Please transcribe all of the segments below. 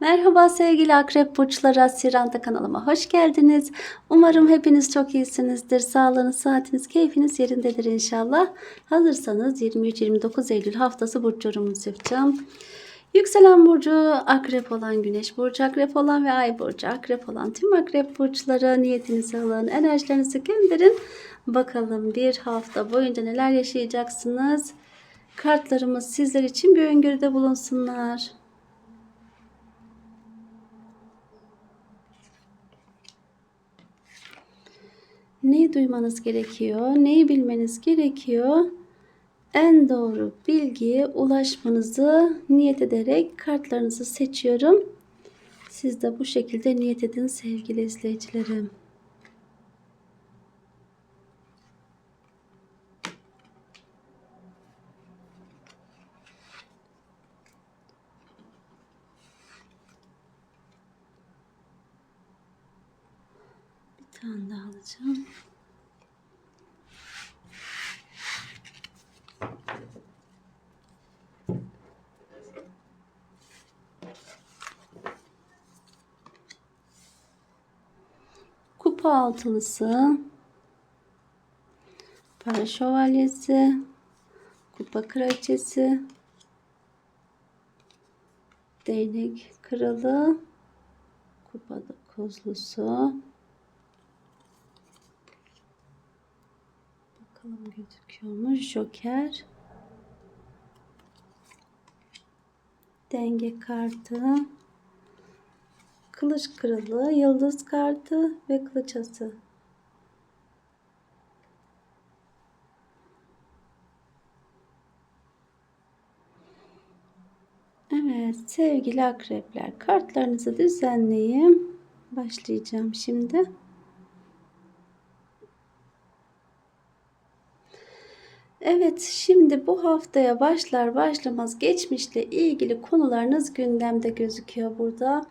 Merhaba sevgili akrep burçları Siranta kanalıma hoş geldiniz. Umarım hepiniz çok iyisinizdir. Sağlığınız, saatiniz, keyfiniz yerindedir inşallah. Hazırsanız 23-29 Eylül haftası burç yorumunuzu yapacağım. Yükselen burcu akrep olan, güneş burcu akrep olan ve ay burcu akrep olan tüm akrep burçları niyetinizi alın, enerjilerinizi gönderin. Bakalım bir hafta boyunca neler yaşayacaksınız. Kartlarımız sizler için bir öngörüde bulunsunlar. Neyi duymanız gerekiyor? Neyi bilmeniz gerekiyor? En doğru bilgiye ulaşmanızı niyet ederek kartlarınızı seçiyorum. Siz de bu şekilde niyet edin sevgili izleyicilerim. Tane daha alacağım. Kupa altılısı, para şövalyesi, kupa kraliçesi, değnek kralı, kupa dokuzlusu. Bakalım gözüküyor mu? Joker. Denge kartı. Kılıç kralı, yıldız kartı ve kılıç ası. Evet sevgili akrepler kartlarınızı düzenleyeyim. Başlayacağım şimdi. Evet, şimdi bu haftaya başlar başlamaz geçmişle ilgili konularınız gündemde gözüküyor burada.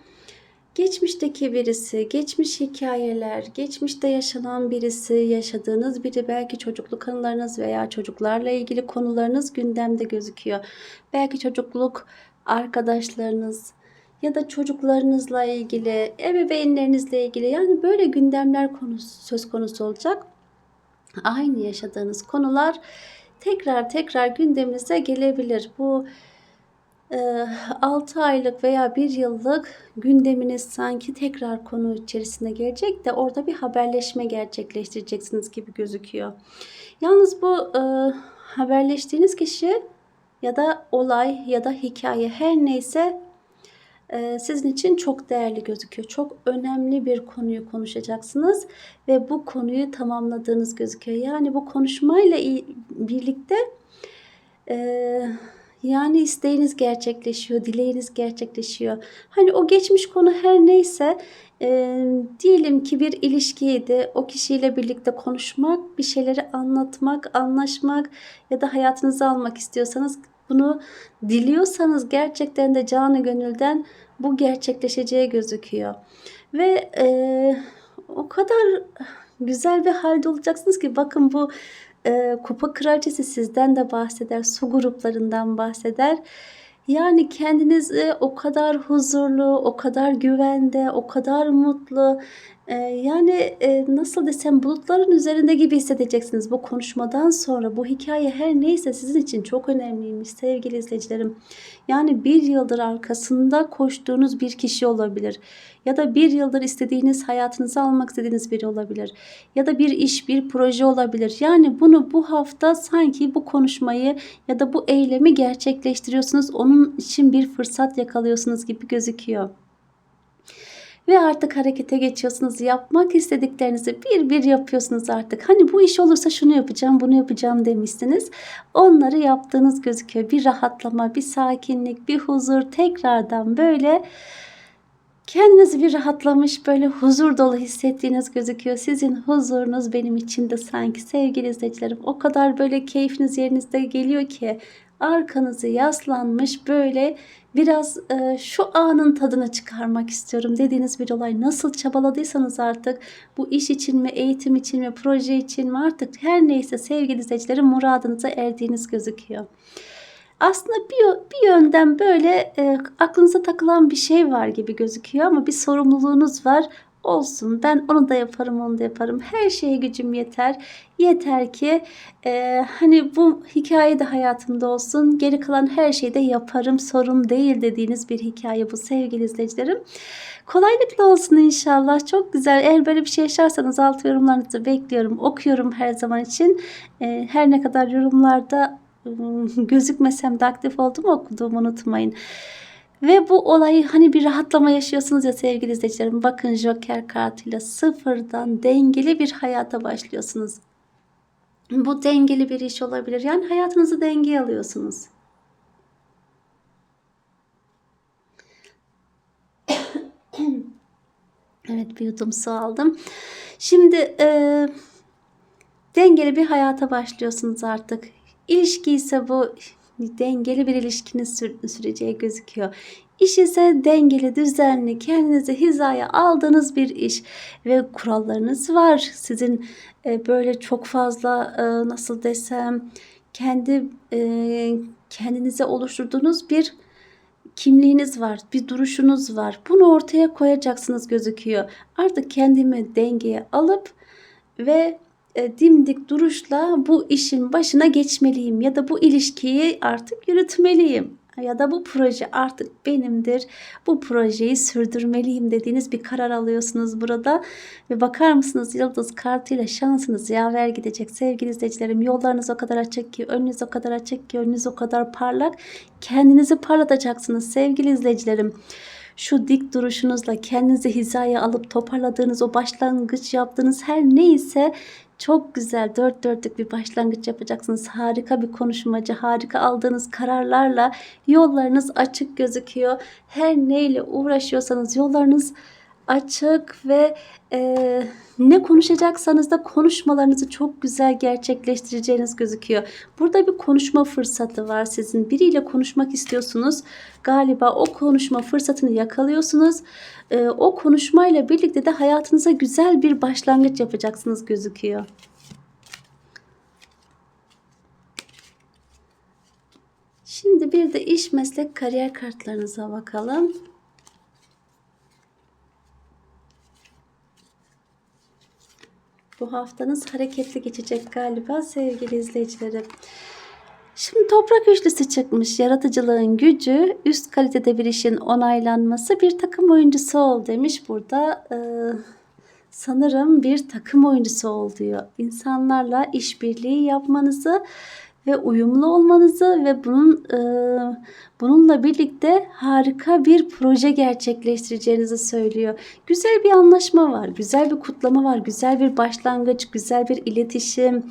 Geçmişteki birisi, geçmiş hikayeler, geçmişte yaşanan birisi, yaşadığınız biri, belki çocukluk anılarınız veya çocuklarla ilgili konularınız gündemde gözüküyor. Belki çocukluk arkadaşlarınız ya da çocuklarınızla ilgili, ebeveynlerinizle ilgili yani böyle gündemler konusu söz konusu olacak. Aynı yaşadığınız konular tekrar tekrar gündeminize gelebilir. Bu e, 6 aylık veya 1 yıllık gündeminiz sanki tekrar konu içerisine gelecek de orada bir haberleşme gerçekleştireceksiniz gibi gözüküyor. Yalnız bu e, haberleştiğiniz kişi ya da olay ya da hikaye her neyse e, sizin için çok değerli gözüküyor. Çok önemli bir konuyu konuşacaksınız ve bu konuyu tamamladığınız gözüküyor. Yani bu konuşmayla birlikte e, yani isteğiniz gerçekleşiyor, dileğiniz gerçekleşiyor. Hani o geçmiş konu her neyse e, diyelim ki bir ilişkiydi. O kişiyle birlikte konuşmak, bir şeyleri anlatmak, anlaşmak ya da hayatınıza almak istiyorsanız bunu diliyorsanız gerçekten de canı gönülden bu gerçekleşeceği gözüküyor. Ve e, o kadar güzel bir halde olacaksınız ki bakın bu e, kupa kraliçesi sizden de bahseder. Su gruplarından bahseder. Yani kendinizi o kadar huzurlu, o kadar güvende, o kadar mutlu, e, yani e, nasıl desem bulutların üzerinde gibi hissedeceksiniz bu konuşmadan sonra. Bu hikaye her neyse sizin için çok önemliymiş sevgili izleyicilerim. Yani bir yıldır arkasında koştuğunuz bir kişi olabilir. Ya da bir yıldır istediğiniz, hayatınıza almak istediğiniz biri olabilir. Ya da bir iş, bir proje olabilir. Yani bunu bu hafta sanki bu konuşmayı ya da bu eylemi gerçekleştiriyorsunuz. Onun için bir fırsat yakalıyorsunuz gibi gözüküyor ve artık harekete geçiyorsunuz. Yapmak istediklerinizi bir bir yapıyorsunuz artık. Hani bu iş olursa şunu yapacağım, bunu yapacağım demişsiniz. Onları yaptığınız gözüküyor. Bir rahatlama, bir sakinlik, bir huzur tekrardan böyle kendinizi bir rahatlamış böyle huzur dolu hissettiğiniz gözüküyor. Sizin huzurunuz benim için de sanki sevgili izleyicilerim o kadar böyle keyfiniz yerinizde geliyor ki arkanızı yaslanmış böyle biraz e, şu anın tadını çıkarmak istiyorum dediğiniz bir olay nasıl çabaladıysanız artık bu iş için mi, eğitim için mi, proje için mi artık her neyse sevgili izleyicilerim muradınıza erdiğiniz gözüküyor. aslında bir, bir yönden böyle e, aklınıza takılan bir şey var gibi gözüküyor ama bir sorumluluğunuz var. Olsun ben onu da yaparım onu da yaparım. Her şeye gücüm yeter. Yeter ki e, hani bu hikaye de hayatımda olsun. Geri kalan her şeyi de yaparım sorun değil dediğiniz bir hikaye bu sevgili izleyicilerim. Kolaylıkla olsun inşallah. Çok güzel. Eğer böyle bir şey yaşarsanız alt yorumlarınızı bekliyorum. Okuyorum her zaman için. E, her ne kadar yorumlarda ım, gözükmesem de aktif olduğumu okuduğumu unutmayın. Ve bu olayı hani bir rahatlama yaşıyorsunuz ya sevgili izleyicilerim. Bakın Joker kartıyla sıfırdan dengeli bir hayata başlıyorsunuz. Bu dengeli bir iş olabilir. Yani hayatınızı dengeye alıyorsunuz. Evet bir yudum su aldım. Şimdi e, dengeli bir hayata başlıyorsunuz artık. İlişki ise bu dengeli bir ilişkinin sür- süreceği gözüküyor. İş ise dengeli, düzenli, kendinizi hizaya aldığınız bir iş ve kurallarınız var. Sizin e, böyle çok fazla e, nasıl desem kendi e, kendinize oluşturduğunuz bir kimliğiniz var, bir duruşunuz var. Bunu ortaya koyacaksınız gözüküyor. Artık kendimi dengeye alıp ve dimdik duruşla bu işin başına geçmeliyim ya da bu ilişkiyi artık yürütmeliyim ya da bu proje artık benimdir. Bu projeyi sürdürmeliyim dediğiniz bir karar alıyorsunuz burada. Ve bakar mısınız yıldız kartıyla şansınız yaver gidecek sevgili izleyicilerim. Yollarınız o kadar açık ki, önünüz o kadar açık ki, önünüz o kadar parlak. Kendinizi parlatacaksınız sevgili izleyicilerim şu dik duruşunuzla kendinizi hizaya alıp toparladığınız o başlangıç yaptığınız her neyse çok güzel dört dörtlük bir başlangıç yapacaksınız. Harika bir konuşmacı, harika aldığınız kararlarla yollarınız açık gözüküyor. Her neyle uğraşıyorsanız yollarınız açık ve e, ne konuşacaksanız da konuşmalarınızı çok güzel gerçekleştireceğiniz gözüküyor. Burada bir konuşma fırsatı var sizin. Biriyle konuşmak istiyorsunuz. Galiba o konuşma fırsatını yakalıyorsunuz. E, o konuşmayla birlikte de hayatınıza güzel bir başlangıç yapacaksınız gözüküyor. Şimdi bir de iş, meslek, kariyer kartlarınıza bakalım. Bu haftanız hareketli geçecek galiba sevgili izleyicilerim. Şimdi toprak üçlüsü çıkmış. Yaratıcılığın gücü, üst kalitede bir işin onaylanması, bir takım oyuncusu ol demiş. Burada e, sanırım bir takım oyuncusu ol diyor. İnsanlarla işbirliği yapmanızı ve uyumlu olmanızı ve bunun e, bununla birlikte harika bir proje gerçekleştireceğinizi söylüyor. Güzel bir anlaşma var, güzel bir kutlama var, güzel bir başlangıç, güzel bir iletişim.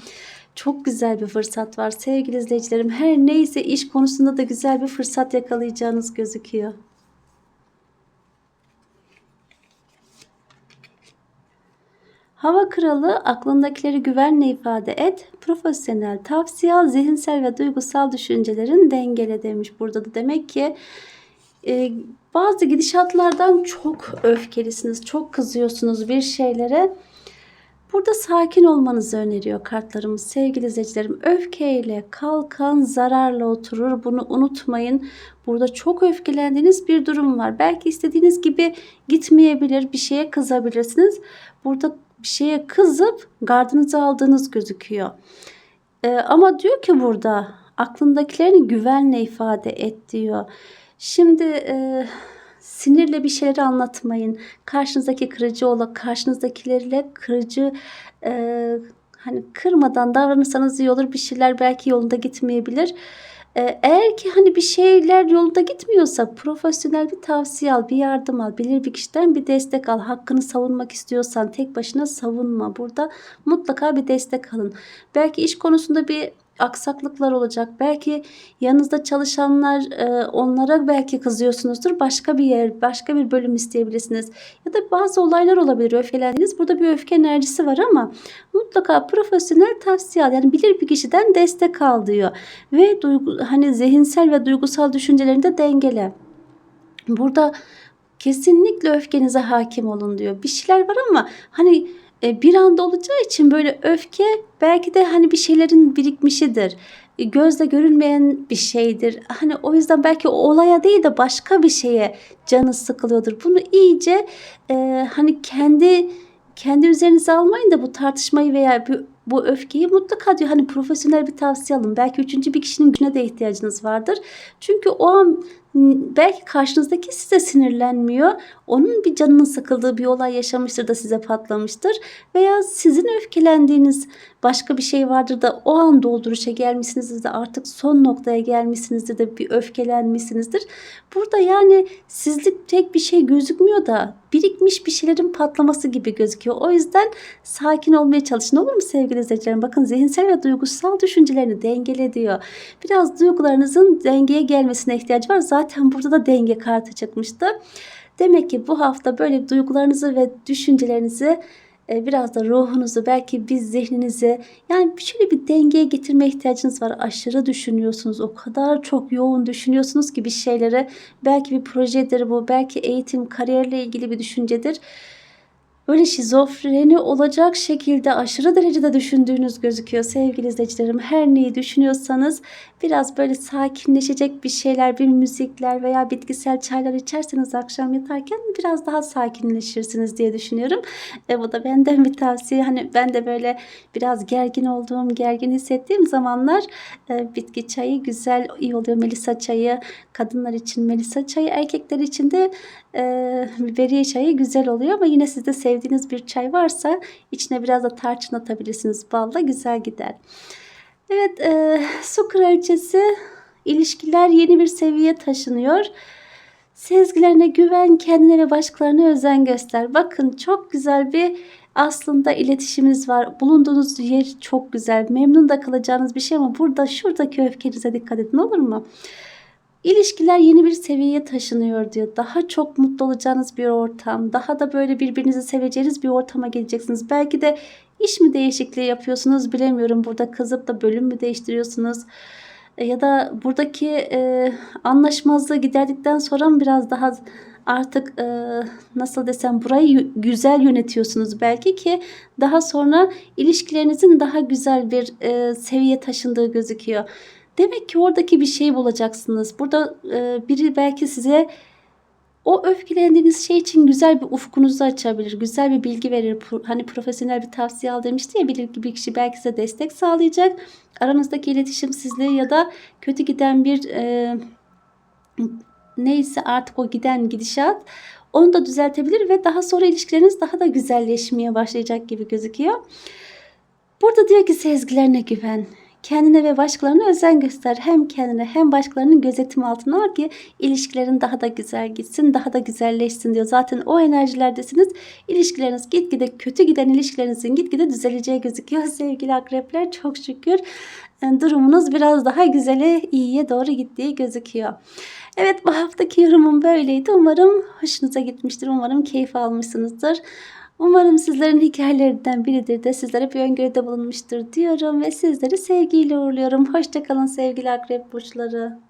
Çok güzel bir fırsat var sevgili izleyicilerim. Her neyse iş konusunda da güzel bir fırsat yakalayacağınız gözüküyor. Hava kralı aklındakileri güvenle ifade et. Profesyonel tavsiye al. Zihinsel ve duygusal düşüncelerin dengele demiş. Burada da demek ki e, bazı gidişatlardan çok öfkelisiniz. Çok kızıyorsunuz bir şeylere. Burada sakin olmanızı öneriyor kartlarımız sevgili izleyicilerim. Öfkeyle kalkan zararla oturur. Bunu unutmayın. Burada çok öfkelendiğiniz bir durum var. Belki istediğiniz gibi gitmeyebilir. Bir şeye kızabilirsiniz. Burada bir şeye kızıp gardınızı aldığınız gözüküyor. Ee, ama diyor ki burada aklındakilerini güvenle ifade et diyor. Şimdi e, sinirle bir şeyleri anlatmayın. Karşınızdaki kırıcı ola, karşınızdakilerle kırıcı e, hani kırmadan davranırsanız iyi olur. Bir şeyler belki yolunda gitmeyebilir. E, eğer ki hani bir şeyler yolunda gitmiyorsa profesyonel bir tavsiye al, bir yardım al, bilir bir kişiden bir destek al. Hakkını savunmak istiyorsan tek başına savunma. Burada mutlaka bir destek alın. Belki iş konusunda bir aksaklıklar olacak. Belki yanınızda çalışanlar e, onlara belki kızıyorsunuzdur. Başka bir yer, başka bir bölüm isteyebilirsiniz. Ya da bazı olaylar olabilir. Öfkelendiğiniz. Burada bir öfke enerjisi var ama mutlaka profesyonel tavsiye al. Yani bilir bir kişiden destek al diyor. Ve duygu, hani zihinsel ve duygusal düşüncelerini de dengele. Burada kesinlikle öfkenize hakim olun diyor. Bir şeyler var ama hani e, bir anda olacağı için böyle öfke belki de hani bir şeylerin birikmişidir. E, Gözle görünmeyen bir şeydir. Hani o yüzden belki o olaya değil de başka bir şeye canı sıkılıyordur. Bunu iyice e, hani kendi kendi üzerinize almayın da bu tartışmayı veya bu, bu öfkeyi mutlaka diyor hani profesyonel bir tavsiye alın. Belki üçüncü bir kişinin gücüne de ihtiyacınız vardır. Çünkü o an belki karşınızdaki size sinirlenmiyor. Onun bir canının sıkıldığı bir olay yaşamıştır da size patlamıştır. Veya sizin öfkelendiğiniz başka bir şey vardır da o an dolduruşa gelmişsinizdir de artık son noktaya gelmişsinizdir de bir öfkelenmişsinizdir. Burada yani sizlik tek bir şey gözükmüyor da birikmiş bir şeylerin patlaması gibi gözüküyor. O yüzden sakin olmaya çalışın olur mu sevgili izleyicilerim? Bakın zihinsel ve duygusal düşüncelerini dengele diyor. Biraz duygularınızın dengeye gelmesine ihtiyacı var. Zaten burada da denge kartı çıkmıştı. Demek ki bu hafta böyle duygularınızı ve düşüncelerinizi e, biraz da ruhunuzu belki bir zihninizi yani şöyle bir dengeye getirme ihtiyacınız var. Aşırı düşünüyorsunuz. O kadar çok yoğun düşünüyorsunuz ki bir şeylere. Belki bir projedir bu. Belki eğitim, kariyerle ilgili bir düşüncedir. Böyle şizofreni olacak şekilde aşırı derecede düşündüğünüz gözüküyor sevgili izleyicilerim. Her neyi düşünüyorsanız biraz böyle sakinleşecek bir şeyler, bir müzikler veya bitkisel çaylar içerseniz akşam yatarken biraz daha sakinleşirsiniz diye düşünüyorum. E, bu da benden bir tavsiye. Hani ben de böyle biraz gergin olduğum, gergin hissettiğim zamanlar e, bitki çayı güzel, iyi oluyor. Melisa çayı kadınlar için Melisa çayı, erkekler için de e, biberiye çayı güzel oluyor ama yine sizde sevdiğiniz bir çay varsa içine biraz da tarçın atabilirsiniz. Balla güzel gider. Evet, e, su kraliçesi ilişkiler yeni bir seviyeye taşınıyor. Sezgilerine güven, kendine ve başkalarına özen göster. Bakın çok güzel bir aslında iletişiminiz var. Bulunduğunuz yer çok güzel. Memnun da kalacağınız bir şey ama burada şuradaki öfkenize dikkat edin olur mu? İlişkiler yeni bir seviyeye taşınıyor diyor. Daha çok mutlu olacağınız bir ortam, daha da böyle birbirinizi seveceğiniz bir ortama geleceksiniz. Belki de iş mi değişikliği yapıyorsunuz bilemiyorum. Burada kızıp da bölüm mü değiştiriyorsunuz? E, Ya da buradaki e, anlaşmazlığı giderdikten sonra mı biraz daha artık e, nasıl desem burayı güzel yönetiyorsunuz belki ki daha sonra ilişkilerinizin daha güzel bir e, seviye taşındığı gözüküyor. Demek ki oradaki bir şey bulacaksınız. Burada e, biri belki size o öfkelendiğiniz şey için güzel bir ufkunuzu açabilir. Güzel bir bilgi verir. Hani profesyonel bir tavsiye al demişti ya bir, bir kişi belki size destek sağlayacak. Aranızdaki iletişimsizliği ya da kötü giden bir e, neyse artık o giden gidişat onu da düzeltebilir ve daha sonra ilişkileriniz daha da güzelleşmeye başlayacak gibi gözüküyor. Burada diyor ki sezgilerine güven. Kendine ve başkalarına özen göster. Hem kendine hem başkalarının gözetim altına al ki ilişkilerin daha da güzel gitsin, daha da güzelleşsin diyor. Zaten o enerjilerdesiniz. İlişkileriniz gitgide kötü giden ilişkilerinizin gitgide düzeleceği gözüküyor sevgili akrepler. Çok şükür e, durumunuz biraz daha güzele, iyiye doğru gittiği gözüküyor. Evet bu haftaki yorumum böyleydi. Umarım hoşunuza gitmiştir. Umarım keyif almışsınızdır. Umarım sizlerin hikayelerinden biridir de sizlere bir öngörüde bulunmuştur diyorum ve sizleri sevgiyle uğurluyorum. Hoşçakalın sevgili akrep burçları.